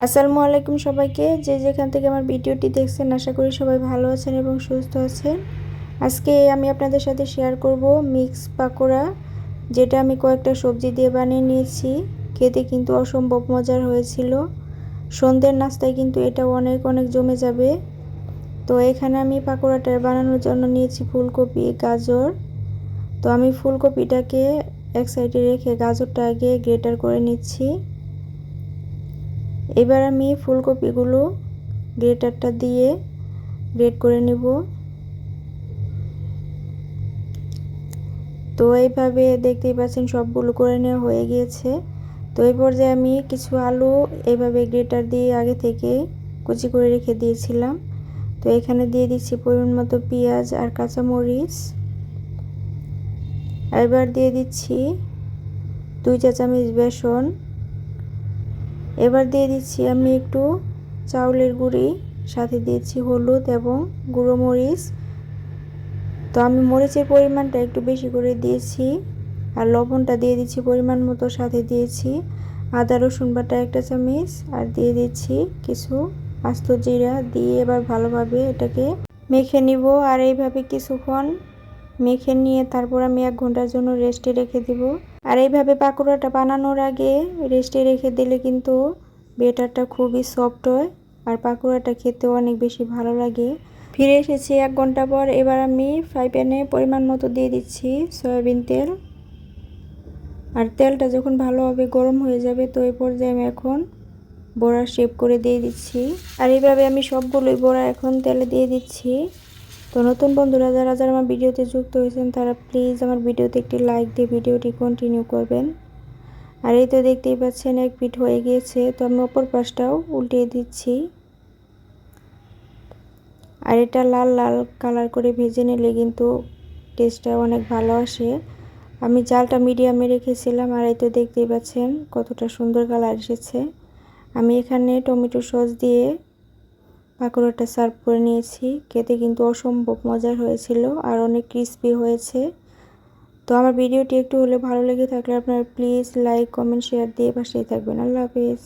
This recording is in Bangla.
আসসালামু আলাইকুম সবাইকে। যে যেখান থেকে আমার ভিডিওটি দেখছেন, আশা করি সবাই ভালো আছেন এবং সুস্থ আছেন। আজকে আমি আপনাদের সাথে শেয়ার করব মিক্স পাকোড়া, যেটা আমি কয়েকটা সবজি দিয়ে বানিয়ে নিয়েছি। খেতে কিন্তু অসম্ভব মজার হয়েছিল। সন্ধ্যের নাস্তায় কিন্তু এটা অনেক অনেক জমে যাবে। তো এখানে আমি পাকোড়াটা বানানোর জন্য নিয়েছি ফুলকপি, গাজর। তো আমি ফুলকপিটাকে এক সাইডে রেখে গাজরটা আগে গ্রেটার করে নিচ্ছি। এবার আমি ফুলকপিগুলো গ্রেটারটা দিয়ে গ্রেট করে নেব। তো এইভাবে দেখতেই পাচ্ছেন সবগুলো করে নেওয়া হয়ে গিয়েছে। তো এই পর্যায়ে আমি কিছু আলু এইভাবে গ্রেটার দিয়ে আগে থেকে কুচি করে রেখে দিয়েছিলাম। তো এখানে দিয়ে দিচ্ছি পরিমাণ মতো পেঁয়াজ আর কাঁচামরিচ। এবার দিয়ে দিচ্ছি দুই চা চামচ বেসন। এবার দিয়ে দিচ্ছি আমি একটু চাউলের গুঁড়ি, সাথে দিয়েছি হলুদ এবং গুঁড়ো মরিচ। তো আমি মরিচের পরিমাণটা একটু বেশি করে দিয়েছি আর লবণটা দিয়ে দিচ্ছি পরিমাণ মতো, সাথে দিয়েছি আদা, রসুন বাটা একটা চামচ আর দিয়ে দিচ্ছি কিছু আস্ত জিরা। দিয়ে এবার ভালোভাবে এটাকে মেখে নিব আর এইভাবে কিছুক্ষণ মেখে নিয়ে তারপর আমি এক ঘণ্টার জন্য রেস্টে রেখে দিব। আর এইভাবে পাকোড়াটা বানানোর আগে রেস্টে রেখে দিলে কিন্তু বেটারটা খুবই সফট হয় আর পাকোড়াটা খেতে অনেক বেশি ভালো লাগে। ফিরে এসেছি এক ঘণ্টা পর। এবার আমি ফ্রাই প্যানে পরিমাণ মতো দিয়ে দিচ্ছি সয়াবিন তেল। আর তেলটা যখন ভালোভাবে গরম হয়ে যাবে তো এই পর্যায়ে আমি এখন বড়া শেপ করে দিয়ে দিচ্ছি। আর এইভাবে আমি সবগুলোই বড়া এখন তেলে দিয়ে দিচ্ছি। তো নতুন বন্ধুরা, যারা যারা আমার ভিডিওতে যুক্ত হয়েছেন, তারা প্লিজ আমার ভিডিওতে একটি লাইক দিয়ে ভিডিওটি কন্টিনিউ করবেন। আর এই তো দেখতেই পাচ্ছেন, এক পিঠ হয়ে গিয়েছে। তো আমি অপর পাশটাও উল্টিয়ে দিচ্ছি। আর এটা লাল লাল কালার করে ভেজে নিলে কিন্তু টেস্টটা অনেক ভালো আসে। আমি জালটা মিডিয়ামে রেখেছিলাম, আর এই তো দেখতেই পাচ্ছেন কতটা সুন্দর কালার এসেছে। আমি এখানে টমেটো সস দিয়ে পাকোড়াটা সার্ভ করে নিয়েছি। খেতে কিন্তু অসম্ভব মজার হয়েছিল আর অনেক ক্রিস্পি হয়েছে। তো আমার ভিডিওটি একটু হলে ভালো লেগে থাকলে আপনারা প্লিজ লাইক কমেন্ট শেয়ার দিয়ে পাশেই থাকবেন। আল্লাহ হাফিজ।